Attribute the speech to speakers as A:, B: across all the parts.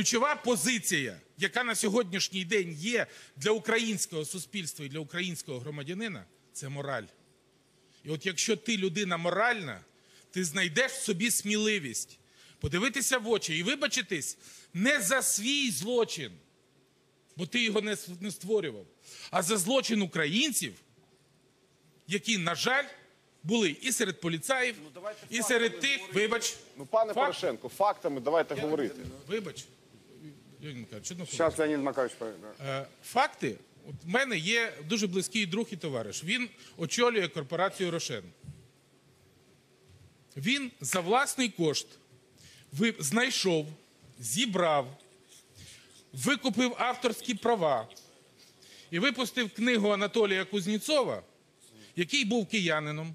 A: Ключова позиція, яка на сьогоднішній день є для українського суспільства і для українського громадянина, це мораль. І от якщо ти людина моральна, ти знайдеш в собі сміливість подивитися в очі і вибачитись не за свій злочин, бо ти його не, створював, а за злочин українців, які, на жаль, були і серед поліцаїв, і серед тих, вибач,
B: Ну, пане
A: Факт.
B: Порошенко, фактами давайте говорити.
A: вибач, Леонід
C: Макарович повернет.
A: Е, Факти. От в мене є дуже близький друг і товариш. Він очолює корпорацію Рошен. Він за власний кошт ви- знайшов, зібрав, викупив авторські права і випустив книгу Анатолія Кузнєцова, який був киянином,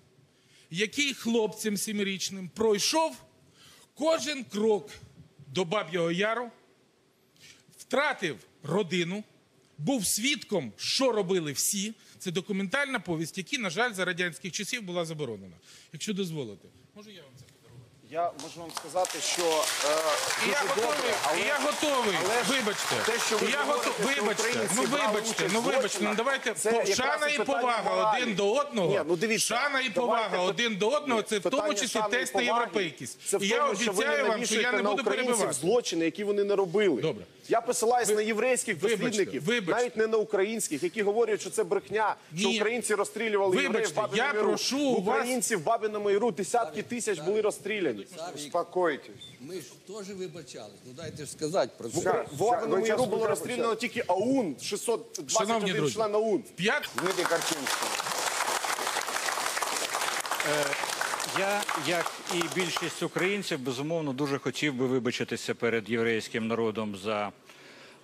A: який хлопцем сімирічним пройшов кожен крок до Баб'ього Яру втратив родину, був свідком, що робили всі. Це документальна повість, яка, на жаль, за радянських часів була заборонена. Якщо дозволите, можу я вам це?
B: Я можу вам сказати, що е,
A: я
B: дуже
A: готовий,
B: добре, але
A: я готовий.
B: але ж
A: вибачте.
B: те, що ви
A: я
B: говорите,
A: готов-
B: що
A: вибачте,
B: українці
A: ну
B: брали
A: вибачте,
B: участь
A: ну
B: в
A: вибачте. Ну
B: злочинах,
A: давайте
B: це
A: по-
B: якраз
A: шана і
B: питання
A: повага
B: моралі.
A: один до одного.
B: Ні, ну дивіться,
A: шана і
B: давайте
A: повага
B: пи-
A: один до одного. Це в тому
B: питання
A: числі тест на
B: поваги.
A: європейськість.
B: Це в
A: І я
B: тому, що ви
A: обіцяю вам, що я не
B: на
A: буду
B: українців
A: перебивати.
B: злочини, які вони не робили.
A: Добре.
B: Я посилаюсь на єврейських
A: Вибачте,
B: дослідників,
A: вибачте.
B: навіть не на українських, які говорять, що це брехня, що
A: Ні.
B: українці розстрілювали євреїв в
A: Вибачте,
B: Бабиному
A: я
B: Яру.
A: прошу у вас-
B: Українців в Бабиному Яру десятки тисяч були розстріляні.
C: Успокойтесь.
D: Ми ж теж вибачались. Ну дайте ж сказати про це.
B: В Бабиному
C: ви
B: Яру було розстріляно тільки АУН, 621
A: друзі,
B: член АУН.
A: п'ят
C: Дмитрий Карчинский.
E: Я, як і більшість українців, безумовно, дуже хотів би вибачитися перед єврейським народом за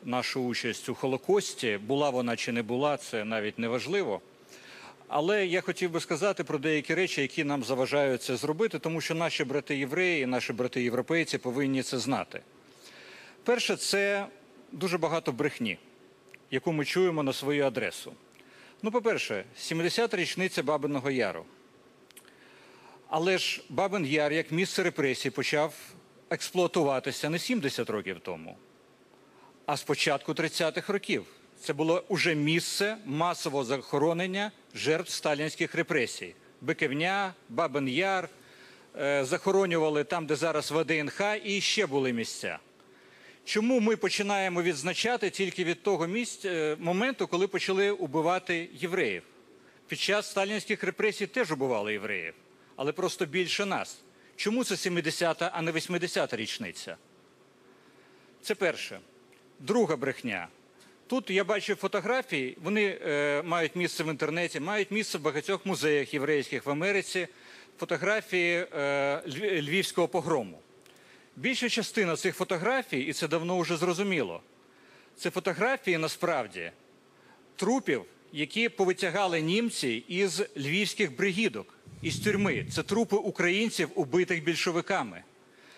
E: нашу участь у Холокості. Була вона чи не була, це навіть не важливо. Але я хотів би сказати про деякі речі, які нам заважають це зробити, тому що наші брати євреї, наші брати європейці повинні це знати. Перше, це дуже багато брехні, яку ми чуємо на свою адресу. Ну, по-перше, 70-та річниця Бабиного Яру. Але ж Бабин Яр як місце репресій почав експлуатуватися не 70 років тому, а з початку 30-х років. Це було уже місце масового захоронення жертв сталінських репресій. Биківня, Бабин Яр, е, захоронювали там, де зараз ВДНХ, і ще були місця. Чому ми починаємо відзначати тільки від того місць, е, моменту, коли почали убивати євреїв? Під час сталінських репресій теж убивали євреїв, але просто більше нас. Чому це 70-та, а не 80-та річниця? Це перше. Друга брехня. Тут я бачу фотографії, вони е, мають місце в інтернеті, мають місце в багатьох музеях єврейських в Америці, фотографії е, львівського погрому. Більша частина цих фотографій, і це давно вже зрозуміло, це фотографії насправді трупів, які повитягали німці із львівських бригідок, із тюрми. Це трупи українців, убитих більшовиками.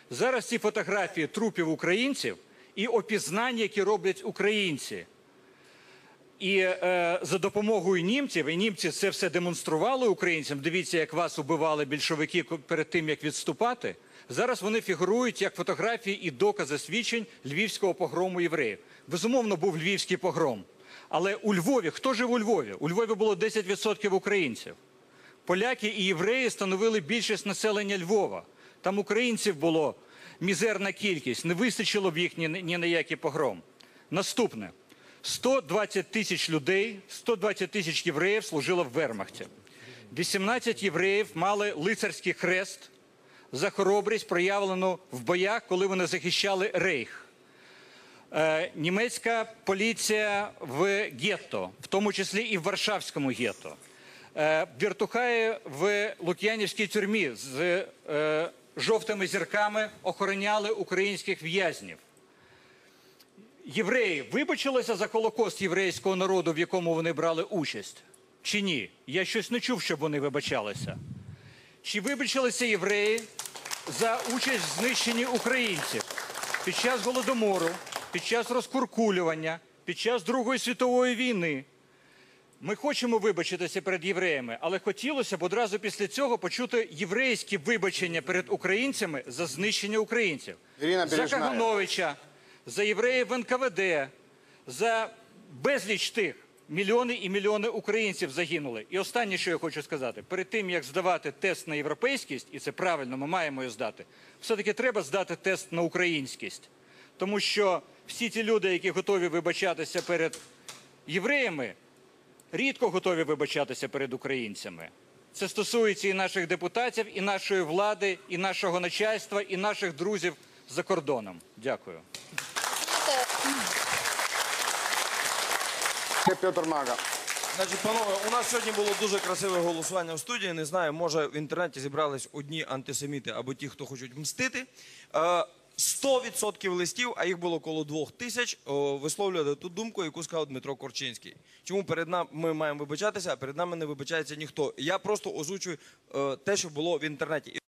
E: Зараз ці фотографії трупів українців і опізнання, які роблять українці. І е, за допомогою німців, і німці це все демонстрували українцям. Дивіться, як вас убивали більшовики перед тим, як відступати. Зараз вони фігурують як фотографії і докази свідчень львівського погрому євреїв. Безумовно, був львівський погром. Але у Львові, хто жив у Львові? У Львові було 10% українців. Поляки і євреї становили більшість населення Львова. Там українців було мізерна кількість, не вистачило б їх ні, ні на який погром. Наступне: 120 тисяч людей, 120 тисяч євреїв служило в Вермахті. 18 євреїв мали лицарський хрест за хоробрість, проявлену в боях, коли вони захищали рейх. Е, німецька поліція в гетто, в тому числі і в Варшавському гетто. Е, Віртухаї в Лук'янівській тюрмі з е, жовтими зірками охороняли українських в'язнів. Євреї вибачилися за Холокост єврейського народу, в якому вони брали участь? Чи ні? Я щось не чув, щоб вони вибачалися. Чи вибачилися євреї за участь в знищенні українців під час голодомору, під час розкуркулювання, під час Другої світової війни? Ми хочемо вибачитися перед євреями, але хотілося б одразу після цього почути єврейські вибачення перед українцями за знищення українців.
C: Ірина
E: за Кагановича, за євреїв в НКВД, за безліч тих. Мільйони і мільйони українців загинули. І останнє, що я хочу сказати, перед тим як здавати тест на європейськість, і це правильно, ми маємо його здати, все-таки треба здати тест на українськість. Тому що всі ті люди, які готові вибачатися перед євреями, рідко готові вибачатися перед українцями. Це стосується і наших депутатів, і нашої влади, і нашого начальства, і наших друзів за кордоном. Дякую.
C: Петр Мага.
F: Значить, панове, у нас сьогодні було дуже красиве голосування в студії. Не знаю, може в інтернеті зібрались одні антисеміти або ті, хто хочуть мстити. Е, 100% листів, а їх було коло двох тисяч, висловлювали ту думку, яку сказав Дмитро Корчинський. Чому перед нами ми маємо вибачатися, а перед нами не вибачається ніхто. Я просто озвучую е, те, що було в інтернеті.